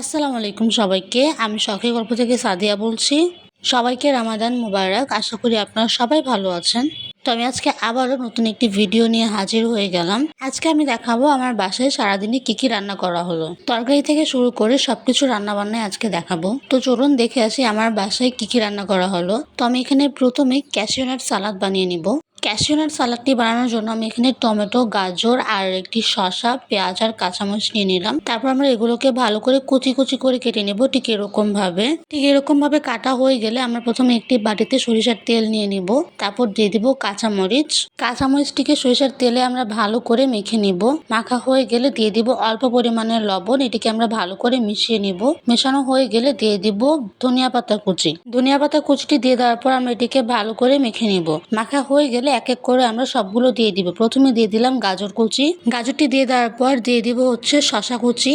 আসসালামু আলাইকুম সবাইকে, আমি শখের গল্প থেকে সাদিয়া বলছি। সবাইকে রামাদান মুবারক, আশা করি আপনারা সবাই ভালো আছেন। তো আমি আজকে আবারও নতুন একটি ভিডিও নিয়ে হাজির হয়ে গেলাম। আজকে আমি দেখাবো আমার বাসায় সারাদিনে কি কি রান্না করা হলো। তরকারি থেকে শুরু করে সবকিছু রান্না বান্নায় আজকে দেখাবো। তো চলুন দেখে আসি আমার বাসায় কি কি রান্না করা হলো। তো আমি এখানে প্রথমে ক্যাশিওনাট সালাদ বানিয়ে নিব। ক্যাশিওনাট সালাডটি বানানোর জন্য আমি এখানে টমেটো, গাজর আর একটি শসা, পেঁয়াজ আর কাঁচামরিচ নিয়ে নিলাম। তারপর আমরা এগুলোকে ভালো করে কুচি কুচি করে কেটে নেব ঠিক এরকম ভাবে ঠিক এরকম ভাবে কাটা হয়ে গেলে আমরা প্রথমে একটি বাটিতে সরিষার তেল নিয়ে নিব। তারপর দিয়ে দিব কাঁচামরিচ। কাঁচামরিচটিকে সরিষার তেলে আমরা ভালো করে মেখে নিব। মাখা হয়ে গেলে দিয়ে দিব অল্প পরিমাণের লবণ। এটিকে আমরা ভালো করে মিশিয়ে নিব। মেশানো হয়ে গেলে দিয়ে দিব ধনিয়া পাতা কুচি। ধনিয়া পাতা কুচিটি দিয়ে দেওয়ার পর আমরা এটিকে ভালো করে মেখে নিব। মাখা হয়ে গেলে এক এক করে আমরা সবগুলো দিয়ে দিব। প্রথমে দিয়ে দিলাম গাজর কুচি। গাজরটি দিয়ে দেওয়ার পর দিয়ে দিব হচ্ছে শশা কুচি।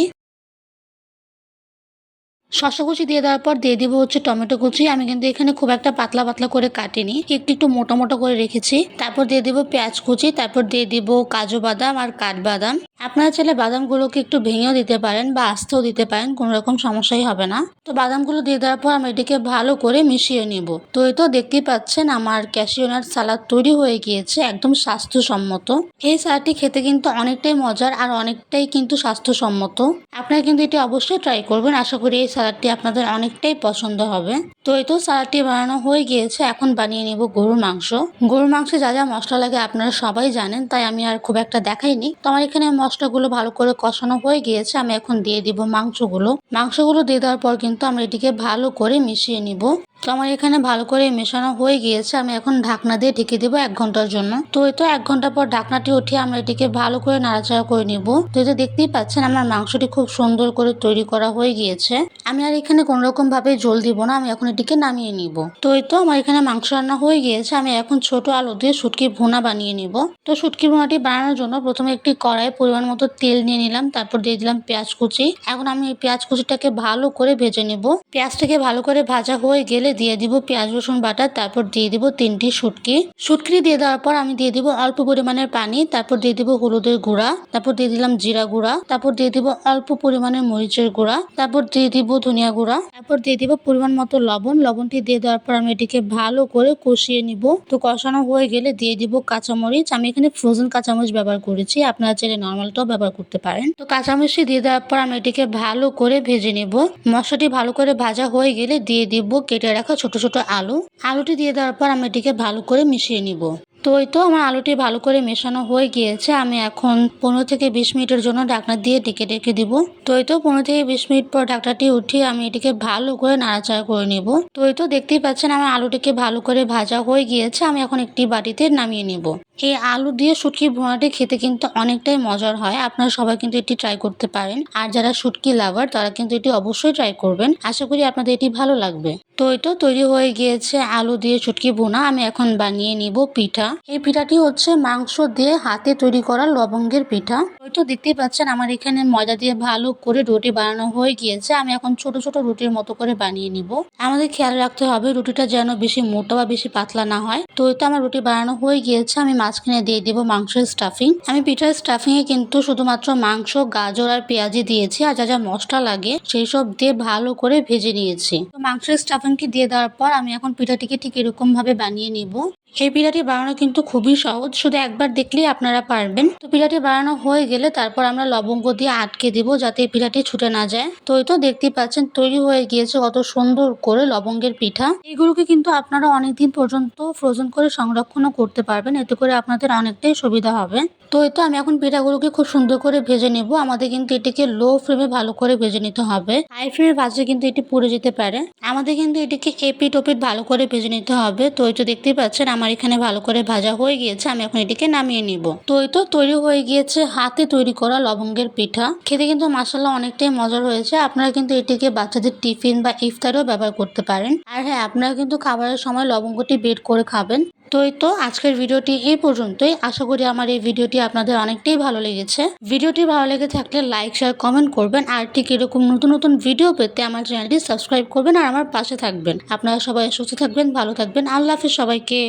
শশা কুচি দিয়ে দেওয়ার পর দিয়ে দিব হচ্ছে টমেটো কুচি। আমি কিন্তু এখানে খুব একটা পাতলা পাতলা করে কাটিনি। একটু একটু মোটা মোটা করে রেখেছি। তারপর দিয়ে দিব পেঁয়াজ কুচি। তারপর দিয়ে দিব কাজু বাদাম আর কাঠবাদাম। আপনারা চাইলে বাদামগুলোকে একটু ভেঙেও দিতে পারেন বা আস্তেও দিতে পারেন, কোনো রকম সমস্যাই হবে না। তো বাদামগুলো দিয়ে দেওয়ার পর আমি এটিকে ভালো করে মিশিয়ে নিব। তো এই তো দেখতেই পাচ্ছেন আমার ক্যাশিওনাট সালাদ তৈরি হয়ে গিয়েছে, একদম স্বাস্থ্যসম্মত। এই সালাদটি খেতে কিন্তু অনেকটাই মজার আর অনেকটাই কিন্তু স্বাস্থ্যসম্মত। আপনারা কিন্তু এটি অবশ্যই ট্রাই করবেন, আশা করি এই সালাদটি আপনাদের অনেকটাই পছন্দ হবে। তো এই তো সালাদটি বানানো হয়ে গিয়েছে, এখন বানিয়ে নিব গরুর মাংস। গরুর মাংসে যা যা মশলা লাগে আপনারা সবাই জানেন, তাই আমি আর খুব একটা দেখাইনি। তো আমার এখানে মশলাগুলো ভালো করে কষানো হয়ে গিয়েছে, আমি এখন দিয়ে দিব মাংসগুলো। মাংসগুলো দিয়ে দেওয়ার পর কিন্তু আমরা এটিকে ভালো করে মিশিয়ে নিব। তো আমার এখানে ভালো করে মেশানো হয়ে গিয়েছে। আমি এখন ঢাকনা দিয়ে ঢেকে দেবো এক ঘণ্টার জন্য। তো এই তো এক ঘণ্টা পর ঢাকনাটি উঠিয়ে আমরা এটিকে ভালো করে নাড়াচাড়া করে নিব। তো এই দেখতেই পাচ্ছেন, আমার মাংসটি খুব সুন্দর করে তৈরি করা হয়ে গিয়েছে। আমি আর এখানে কোনো রকম ভাবে জল দিব না, আমি এখন এটিকে নামিয়ে নিব। তো এই তো আমার এখানে মাংস রান্না হয়ে গিয়েছে। আমি এখন ছোট আলু দিয়ে শুটকি ভুনা বানিয়ে নিব। তো শুটকি ভুনাটি বানানোর জন্য প্রথমে একটি কড়াই পরিমাণ মতো তেল নিয়ে নিলাম, তারপর দিয়ে দিলাম পেঁয়াজ কুচি। এখন আমি এই পেঁয়াজ কুচিটাকে ভালো করে ভেজে নেব। পেঁয়াজটাকে ভালো করে ভাজা হয়ে গেলে দিয়ে দিব পেঁয়াজ, রসুন বাটা, তারপর দিয়ে দিব তিনটি শুটকি। শুটকি দিয়ে দেওয়ার পর আমি দিয়ে দিব অল্প পরিমাণের পানি, তারপর দিয়ে দিব হলুদের গুঁড়া, তারপর দিয়ে দিলাম জিরা গুঁড়া, তারপর দিয়ে দিব অল্প পরিমাণের মরিচের গুঁড়া, তারপর দিয়ে দিব ধনিয়া গুঁড়া, তারপর দিয়ে দিব পরিমাণ মতো লবণ। লবণটি দিয়ে দেওয়ার পর আমি এটিকে ভালো করে কষিয়ে নিব। তো কষানো হয়ে গেলে দিয়ে দিব কাঁচামরিচ। আমি এখানে ফ্রোজেন কাঁচামরিচ ব্যবহার করেছি, আপনারা চাইলে নর্মালটাও ব্যবহার করতে পারেন। তো কাঁচামরিচটি দিয়ে দেওয়ার পর আমি এটিকে ভালো করে ভেজে নেব। মশলাটি ভালো করে ভাজা হয়ে গেলে দিয়ে দিব কেটে রাখা ছোট ছোট আলু। আলুটি দিয়ে দেওয়ার পর আমি এটিকে ভালো করে মিশিয়ে নিব। তো ওই তো আমার আলুটি ভালো করে মেশানো হয়ে গিয়েছে। আমি এখন পনেরো থেকে বিশ মিনিটের জন্য ডাকনা দিয়ে ডেকে ডেকে দিব। তো ওই তো পনেরো থেকে বিশ মিনিট পর ডাকনাটি উঠিয়ে আমি এটিকে ভালো করে নাড়াচাড়া করে নিব। তো ওই তো দেখতেই পাচ্ছেন আমার আলুটিকে ভালো করে ভাজা হয়ে গিয়েছে। আমি এখন একটি বাটিতে নামিয়ে নিব। এই আলু দিয়ে শুটকি ভুনাটি খেতে কিন্তু অনেকটাই মজার হয়। আপনারা সবাই কিন্তু এটি ট্রাই করতে পারেন। আর যারা শুটকি লাভার তারা কিন্তু এটি অবশ্যই ট্রাই করবেন। আশা করি আপনাদের এটি ভালো লাগবে। তো তো তৈরি হয়ে গিয়েছে আলু দিয়ে শুটকি ভুনা। আমি এখন বানিয়ে নিব পিঠা। এই পিঠাটি হচ্ছে মাংস দিয়ে হাতে তৈরি করা লবঙ্গের পিঠা। তো দেখতেই পাচ্ছেন আমার এখানে ময়দা দিয়ে ভালো করে রুটি বানানো হয়ে গিয়েছে। আমি এখন ছোট ছোট রুটির মতো করে বানিয়ে নিব। আমাদের খেয়াল রাখতে হবে রুটিটা যেন বেশি মোটা বা বেশি পাতলা না হয়। তো তো আমার রুটি বানানো হয়ে গিয়েছে। আমি মাঝখানে দিয়ে দিব মাংসের স্টাফিং আমি পিঠার স্টাফিংয়ে কিন্তু শুধুমাত্র মাংস, গাজর আর পেঁয়াজি দিয়েছি আর যা যা মশলা লাগে সেই সব দিয়ে ভালো করে ভেজে নিয়েছি। তো মাংসের স্টাফিংটি দিয়ে দেওয়ার পর আমি এখন পিঠাটিকে ঠিক এরকমভাবে বানিয়ে নিব। এই পিঠাটি বানানো কিন্তু খুবই সহজ। শুধু একবার দেখলেই আপনারা পারবেন। তো পিঠাটি বানানো হয়ে গেলে তারপর আমরা লবঙ্গ দিয়ে আটকে দিব যাতে এই পিঠাটি ছুটে না যায়। তো এই তো দেখতেই পাচ্ছেন, তৈরি হয়ে গিয়েছে কত সুন্দর করে লবঙ্গের পিঠা। এগুলোকে কিন্তু আপনারা অনেকদিন পর্যন্ত ফ্রোজন করে সংরক্ষণও করতে পারবেন। এতে করে আপনাদের অনেকটাই সুবিধা হবে। তো এই তো আমি এখন পিঠাগুলোকে খুব সুন্দর করে ভেজে নেব। আমাদের কিন্তু এটিকে লো ফ্লেমে ভালো করে ভেজে নিতে হবে। হাই ফ্লেমে ভাজলে কিন্তু এটি পুড়ে যেতে পারে। আমাদের কিন্তু এটিকে এপিট ওপিট ভালো করে ভেজে নিতে হবে। তো এই তো দেখতেই পাচ্ছেন আমার এখানে ভালো করে ভাজা হয়ে গিয়েছে। আমি এখন এটিকে নামিয়ে নিব। তো এই তো তৈরি হয়ে গিয়েছে হাতে তৈরি করা লবঙ্গের পিঠা। খেতে কিন্তু মাসাল্লাহ অনেকটাই মজার হয়েছে। আপনারা কিন্তু এটিকে বাচ্চাদের টিফিন বা ইফতারেও ব্যবহার করতে পারেন। আর হ্যাঁ আপনারা কিন্তু খাবারের সময় লবঙ্গটি বেট করে খাবেন। তো এই তো আজকের ভিডিওটি এই পর্যন্তই। আশা করি আমার এই ভিডিওটি আপনাদের অনেকটাই ভালো লেগেছে। ভিডিওটি ভালো লেগে থাকলে লাইক শেয়ার কমেন্ট করবেন। আর ঠিক এরকম নতুন নতুন ভিডিও পেতে আমার চ্যানেলটি সাবস্ক্রাইব করবেন আর আমার পাশে থাকবেন। আপনারা সবাই সুস্থ থাকবেন, ভালো থাকবেন। আল্লাহ হাফিজ সবাইকে।